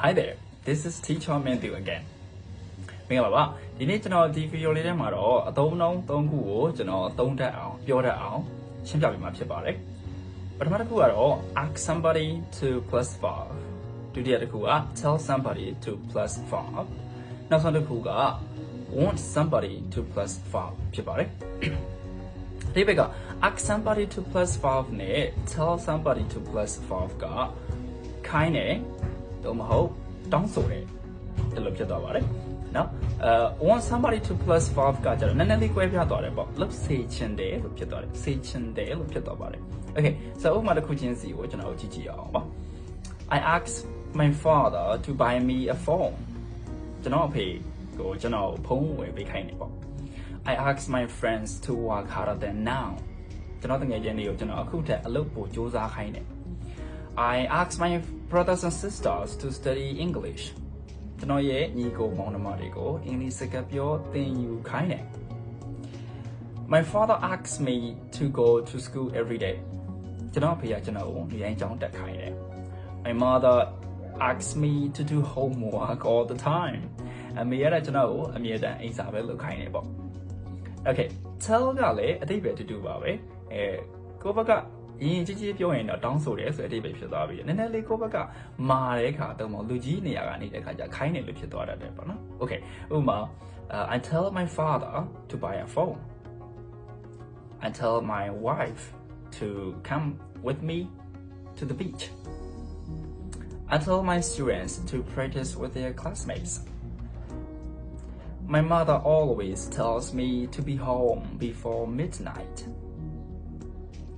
Hi there. This is Teacher Matthew again. မင်္ဂလာပါဒီနေ့ကျွန်တော်ဒီဗီဒီယိုလေးထဲမှာတော့အသုံးအနှုန်း၃ခုကိုကျွန်တော်သုံးတတ်အောင်ပြောတတ်အောင်ရှင်းပြပေးမှာဖြစ်ပါတယ်ပထမတစ်ခုကတော့ ask somebody to plus 5ဒုတိယတစ်ခုက tell somebody to plus 5နောက်ဆုံးတစ်ခုက want somebody to plus 5ဖြစ်ပါတယ်ဒီဘက်က ask somebody to plus 5နဲ့ tell somebody to plus 5ကခိုင်း တယ်တော့မဟုတ်တောင်းဆိုတယ်ဒီလိုဖြစ်သွားပါတယ်နော်အဲ want somebody to plus 5ကကျတော့နည်းနည်းလေးကွဲပြားသွားတယ်ပေါ့လို့စေချင်တယ်လို့ဖြစ်သွားတယ်စေချင်တယ်လို့ဖြစ်သွားပါတယ် okay so ဥပမာတစ်ခုချင်းစီကိုကျွန်တော်ကြည့်ကြည့်အောင်ပါ I asked my father to buy me a phone ကျွန်တော်အဖေကိုကျွန်တော်ဖုန်းဝယ်ပေးခိုင်းတယ်ပေါ့ I asked my friends to work harder than now ကျွန်တော်တကယ်ချင်းတွေကိုကျွန်တော်အခုထက်အလုပ်ပိုစူးစမ်းခိုင်းတယ် I asked my brothers and sisters to study English ကျွန်တော်ရဲ့ညီကိုမောင်နှမတွေကိုအင်္ဂလိပ်စကားပြောသင်ယူခိုင်းတယ် My father asks me to go to school every day ကျွန်တော်အဖေကကျွန်တော်ကိုနေတိုင်းကျောင်းတက်ခိုင်းတယ် My mother asks me to do homework all the time အမေကလည်းကျွန်တော်ကိုအမြဲတမ်းအိမ်စာပဲလုပ်ခိုင်းတယ်ပေါ့ Okay tell ကလည်းအတိတ်ပဲတူတူပါပဲအဲကိုယ့်ဘက်က ရင်းကြီးကြီးပြောရင်တော့တောင်းဆိုတယ်ဆိုတဲ့အတိတ်ပဲဖြစ်သွားပြီနည်းနည်းလေးကိုယ့်ဘက်ကမာတဲ့ခါတော့မလူကြီးနေရာကနေတဲ့ခါကျခိုင်းတယ်လို့ဖြစ်သွားတတ်တယ်ပေါ့နော် Okay ဥပမာ uh, I tell my father to buy a phone I tell my wife to come with me to the beach I tell my students to practice with their classmates My mother always tells me to be home before midnight.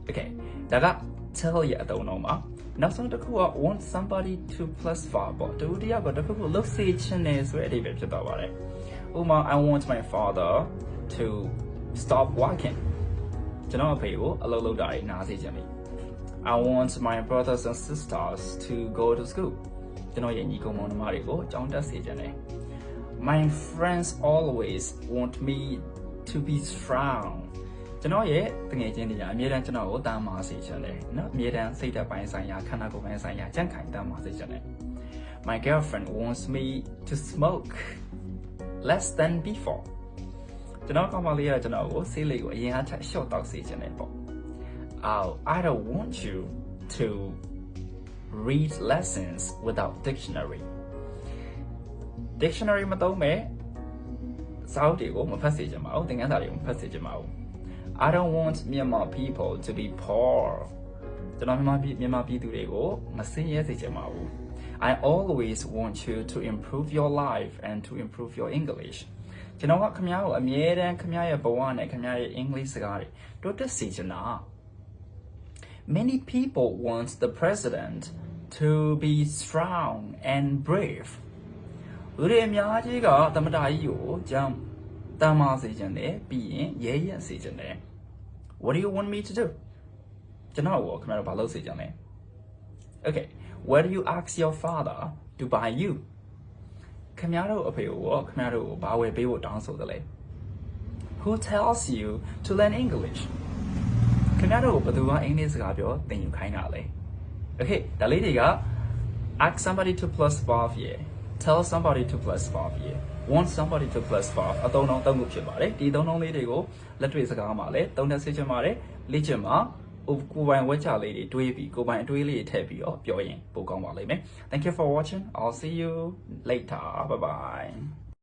Okay, ဒါက tell ရအတုံးတော့မှာနောက်ဆုံးတစ်ခုက want somebody to plus for ပေါ့တူတယောက်ကတစ်ခုခုလုပ်စေချင်တယ်ဆိုတဲ့အဓိပ္ပာယ်ဖြစ်သွားပါတယ်။ဥပမာ I want my father to stop working ကျွန်တော်အဖေကိုအလုပ်လုပ်တာတွေနားစေချင်ပြီ။ I want my brothers and sisters to go to school ကျွန်တော်ရဲ့ညီကောင်မောင်နှမတွေကိုအကြောင်းတက်စေချင်တယ်။ My friends always want me to be strong ကျွန်တော်ရဲ့တငယ်ချင်းတွေကအမြဲတမ်းကျွန်တော်ကိုတမ်းမာစေချင်တယ်နော်အမြဲတမ်းစိတ်ဓာတ်ပိုင်းဆိုင်ရာခန္ဓာကိုယ်ပိုင်းဆိုင်ရာကြံ့ခိုင်တမ်းမာစေချင်တယ် My girlfriend wants me to smoke less than before ကျွန်တော်ကောင်မလေးကကျွန်တော်ကိုဆေးလိပ်ကိုအရင်အထက်ရှော့တောက်စေချင်တယ်ပေါ့ Oh I don't want you to read lessons without dictionary dictionary မသုံးမဲ့စာအုပ်တွေကိုမဖတ်စေချင်ပါဘူးသင်ခန်းစာတွေကိုမဖတ်စေချင်ပါဘူး I don't want Myanmar people to be poor ကျွန်တော်မြန်မာပြည်မြန်မာပြည်သူတွေကိုမဆင်းရဲစေချင်ပါဘူး I always want you to improve your life and to improve your English ကျွန်တော်ကခင်ဗျားကိုအမြဲတမ်းခင်ဗျားရဲ့ဘဝနဲ့ခင်ဗျားရဲ့ English စကားတွေတိုးတက်စေချင်တာ Many people want the president to be strong and brave လူတွေအများကြီးကသမ္မတကြီးကိုကြောင်းတမ်းမာစေချင်တယ်ပြီးရင်ရဲရဲစေချင်တယ် What do you want me to do ကျွန်တော်ကိုခင်ဗျားတို့ဘာလုပ်စေချင်လဲ Okay where do you ask your father to buy you ခင်ဗျားတို့အဖေကိုခင်ဗျားတို့ကိုဘာဝယ်ပေးဖို့တောင်းဆိုသလဲ Who tells you to learn English ခင်ဗျားတို့ကိုဘယ်သူကအင်္ဂလိပ်စကားပြောသင်ယူခိုင်းတာလဲ Okay ဒါလေးတွေက ask somebody to plus 5 yeah tell somebody to plus 5 yeah Want somebody to plus 5အသုံးတော့သုံးခုဖြစ်ပါတယ်ဒီသုံးလုံးလေးတွေကိုလက်တွေ့စကားမှာလည်းသုံးသက်စေချင်ပါတယ်လေ့ကျင့်မှာကိုယ်ပိုင်ဝက်ချလေးတွေတွေးပြီးကိုယ်ပိုင်အတွေးလေးတွေထည့်ပြီးတော့ပြောရင်ပိုကောင်းပါလိမ့်မယ် Thank you for watching I'll see you later bye bye